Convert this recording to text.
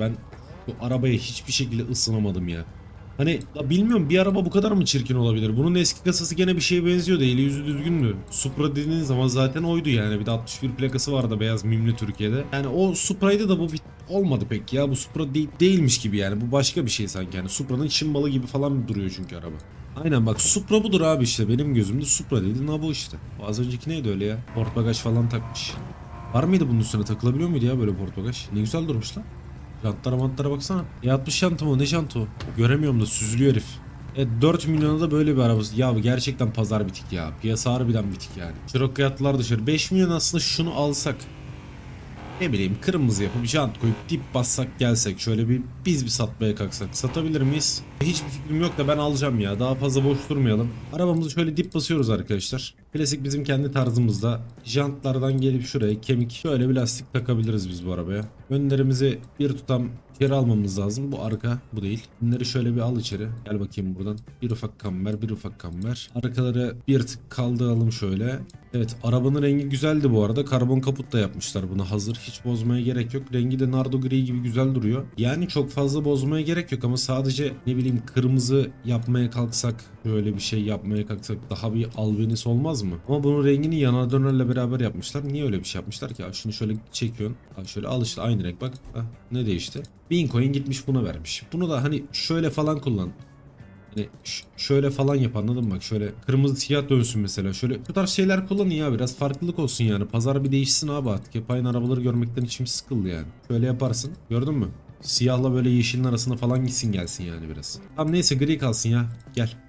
Ben bu arabaya hiçbir şekilde ısınamadım ya. Hani la bilmiyorum bir araba bu kadar mı çirkin olabilir? Bunun eski kasası gene bir şeye benziyordu. Eli yüzü düzgündü. Supra dediğiniz zaman zaten oydu yani. Bir de 61 plakası vardı beyaz mimli Türkiye'de. Yani o Supra'ydı da bu olmadı pek ya. Bu Supra değil, değilmiş gibi yani. Bu başka bir şey sanki. Yani Supra'nın çimbalı gibi falan duruyor çünkü araba. Aynen bak Supra budur abi işte. Benim gözümde Supra dedi. Na bu işte. Az önceki neydi öyle ya? Port bagaj falan takmış. Var mıydı bunun üstüne takılabiliyor muydu ya böyle port bagaj? Ne güzel durmuş lan. Jantlara mantlara baksana. E 60 jantı mı? Ne jantı o? Göremiyorum da süzülüyor herif. E 4 milyona da böyle bir arabası. Ya gerçekten pazar bitik ya. Piyasa harbiden bitik yani. Çirok yatlar dışarı. 5 milyon aslında şunu alsak. Ne bileyim kırmızı yapıp jant koyup dip bassak gelsek şöyle bir biz bir satmaya kalksak satabilir miyiz? Hiçbir fikrim yok da ben alacağım ya daha fazla boş durmayalım. Arabamızı şöyle dip basıyoruz arkadaşlar. Klasik bizim kendi tarzımızda jantlardan gelip şuraya kemik şöyle bir lastik takabiliriz biz bu arabaya. Önlerimizi bir tutam içeri almamız lazım. Bu arka bu değil. Bunları şöyle bir al içeri. Gel bakayım buradan. Bir ufak kamber bir ufak kamber. Arkaları bir tık kaldıralım şöyle. Evet arabanın rengi güzeldi bu arada. Karbon kaput da yapmışlar buna hazır. Hiç bozmaya gerek yok. Rengi de nardo gri gibi güzel duruyor. Yani çok fazla bozmaya gerek yok ama sadece ne bileyim kırmızı yapmaya kalksak böyle bir şey yapmaya kalksak daha bir albenis olmaz mı? Ama bunun rengini yana dönerle beraber yapmışlar. Niye öyle bir şey yapmışlar ki? Şunu şöyle çekiyorsun. Şöyle al işte aynı renk bak. Ah, ne değişti? 1000 coin gitmiş buna vermiş. Bunu da hani şöyle falan kullan. Hani şöyle falan yap anladın mı? Bak şöyle kırmızı siyah dönsün mesela. Şöyle bu tarz şeyler kullanın ya biraz farklılık olsun yani. Pazar bir değişsin abi artık. Hep aynı arabaları görmekten içim sıkıldı yani. Şöyle yaparsın. Gördün mü? Siyahla böyle yeşilin arasında falan gitsin gelsin yani biraz. Tamam neyse gri kalsın ya. Gel.